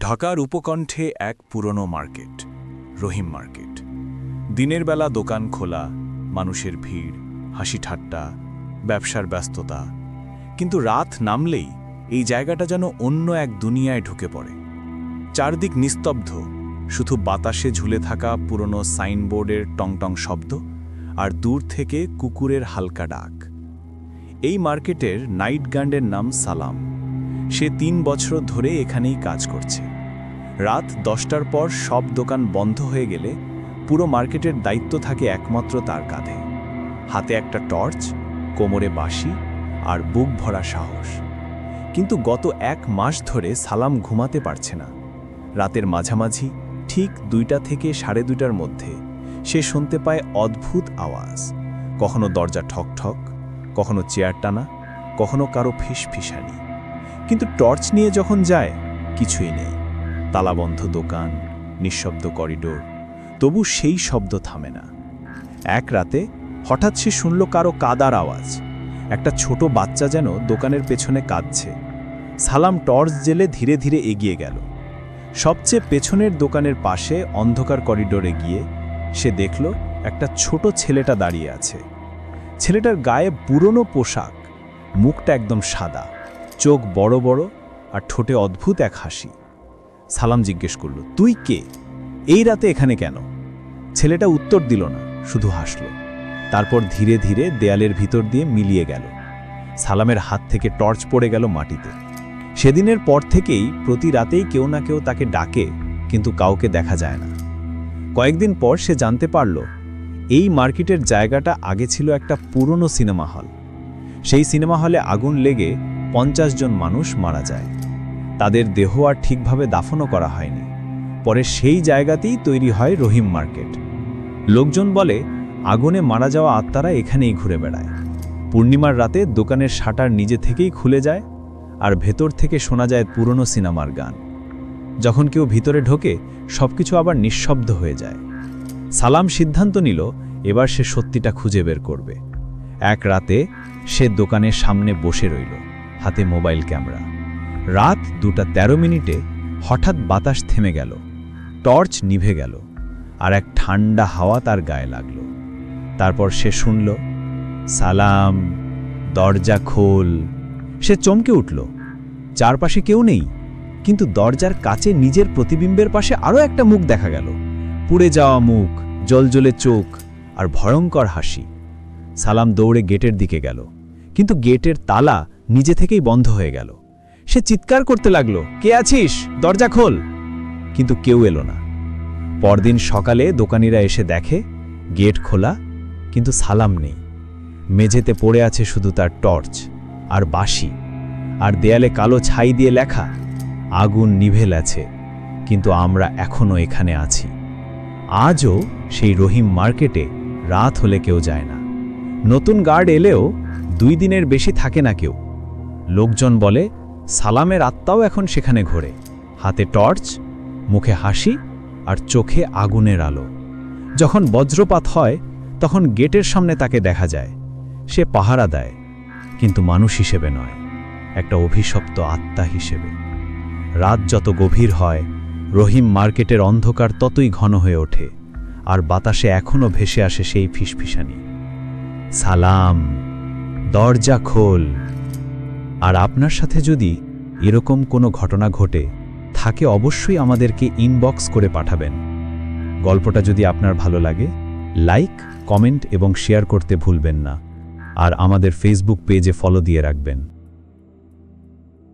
ঢাকার উপকণ্ঠে এক পুরনো মার্কেট, রহিম মার্কেট। দিনের বেলা দোকান খোলা, মানুষের ভিড়, হাসি ঠাট্টা, ব্যবসার ব্যস্ততা। কিন্তু রাত নামলেই এই জায়গাটা যেন অন্য এক দুনিয়ায় ঢুকে পড়ে। চারদিক নিস্তব্ধ, শুধু বাতাসে ঝুলে থাকা পুরনো সাইনবোর্ডের টংটং শব্দ আর দূর থেকে কুকুরের হালকা ডাক। এই মার্কেটের নাইট গার্ডের নাম সালাম। সে তিন বছর ধরে এখানেই কাজ করছে। রাত দশটার পর সব দোকান বন্ধ হয়ে গেলে পুরো মার্কেটের দায়িত্ব থাকে একমাত্র তার কাঁধে। হাতে একটা টর্চ, কোমরে বাঁশি আর বুক ভরা সাহস। কিন্তু গত এক মাস ধরে সালাম ঘুমাতে পারছে না। রাতের মাঝামাঝি ঠিক দুইটা থেকে সাড়ে দুইটার মধ্যে সে শুনতে পায় অদ্ভুত আওয়াজ। কখনো দরজা ঠকঠক, কখনো চেয়ার টানা, কখনো কারও ফিসফিসানি। কিন্তু টর্চ নিয়ে যখন যায়, কিছুই নেই। তালাবন্ধ দোকান, নিঃশব্দ করিডোর, তবু সেই শব্দ থামে না। এক রাতে হঠাৎ সে শুনল কারও কাদার আওয়াজ। একটা ছোট বাচ্চা যেন দোকানের পেছনে কাঁদছে। সালাম টর্চ জেলে ধীরে ধীরে এগিয়ে গেল। সবচেয়ে পেছনের দোকানের পাশে অন্ধকার করিডোরে গিয়ে সে দেখল একটা ছোট ছেলেটা দাঁড়িয়ে আছে। ছেলেটার গায়ে পুরনো পোশাক, মুখটা একদম সাদা। চোখ বড় বড় আর ঠোঁটে অদ্ভুত এক হাসি। সালাম জিজ্ঞেস করল, তুই কে? এই রাতে এখানে কেন? ছেলেটা উত্তর দিল না, শুধু হাসল। তারপর ধীরে ধীরে দেয়ালের ভিতর দিয়ে মিলিয়ে গেল। সালামের হাত থেকে টর্চ পড়ে গেল মাটিতে। সেদিনের পর থেকেই প্রতি রাতেই কেউ না কেউ তাকে ডাকে, কিন্তু কাউকে দেখা যায় না। কয়েকদিন পর সে জানতে পারল, এই মার্কেটের জায়গাটা আগে ছিল একটা পুরনো সিনেমা হল। সেই সিনেমা হলে আগুন লেগে পঞ্চাশ জন মানুষ মারা যায়। তাদের দেহ আর ঠিকভাবে দাফনও করা হয়নি। পরে সেই জায়গাতেই তৈরি হয় রহিম মার্কেট। লোকজন বলে, আগুনে মারা যাওয়া আত্মারা এখানেই ঘুরে বেড়ায়। পূর্ণিমার রাতে দোকানের শাটার নিজে থেকেই খুলে যায় আর ভেতর থেকে শোনা যায় পুরনো সিনেমার গান। যখন কেউ ভিতরে ঢোকে, সবকিছু আবার নিঃশব্দ হয়ে যায়। সালাম সিদ্ধান্ত নিল, এবার সে সত্যিটা খুঁজে বের করবে। এক রাতে সে দোকানের সামনে বসে রইল। হাতে মোবাইল ক্যামেরা। রাত দুটা ১৩ মিনিটে হঠাৎ বাতাস থেমে গেল, টর্চ নিভে গেল, আর এক ঠান্ডা হাওয়া তার গায়ে লাগল। তারপর সে শুনল, সালাম, দরজা খোল। সে চমকে উঠল, চারপাশে কেউ নেই, কিন্তু দরজার কাছে নিজের প্রতিবিম্বের পাশে আরও একটা মুখ দেখা গেল। পুড়ে যাওয়া মুখ জলজলে চোখ আর ভয়ঙ্কর হাসি। সালাম দৌড়ে গেটের দিকে গেল, কিন্তু গেটের তালা নিজে থেকেই বন্ধ হয়ে গেল। সে চিৎকার করতে লাগল, কে আছিস? দরজা খোল! কিন্তু কেউ এলো না। পরদিন সকালে দোকানিরা এসে দেখে, গেট খোলা, কিন্তু সালাম নেই। মেঝেতে পড়ে আছে শুধু তার টর্চ আর বাঁশি, আর দেয়ালে কালো ছাই দিয়ে লেখা, আগুন নিভেল আছে কিন্তু আমরা এখনও এখানে আছি। আজও সেই রহিম মার্কেটে রাত হলে কেউ যায় না। নতুন গার্ড এলেও দুই দিনের বেশি থাকে না কেউ। লোকজন বলে, সালামের আত্মাও এখন সেখানে ঘোরে। হাতে টর্চ, মুখে হাসি আর চোখে আগুনের আলো। যখন বজ্রপাত হয়, তখন গেটের সামনে তাকে দেখা যায়। সে পাহারা দেয়, কিন্তু মানুষ হিসেবে নয়, একটা অভিশপ্ত আত্মা হিসেবে। রাত যত গভীর হয়, রহিম মার্কেটের অন্ধকার ততই ঘন হয়ে ওঠে, আর বাতাসে এখনও ভেসে আসে সেই ফিসফিসানি। সালাম, দরজা খোল। আর আপনার সাথে যদি এরকম কোনো ঘটনা ঘটে থাকে অবশ্যই আমাদেরকে ইনবক্স করে পাঠাবেন। গল্পটা যদি আপনার ভালো লাগে লাইক কমেন্ট এবং শেয়ার করতে ভুলবেন না। আর আমাদের ফেসবুক পেজে ফলো দিয়ে রাখবেন।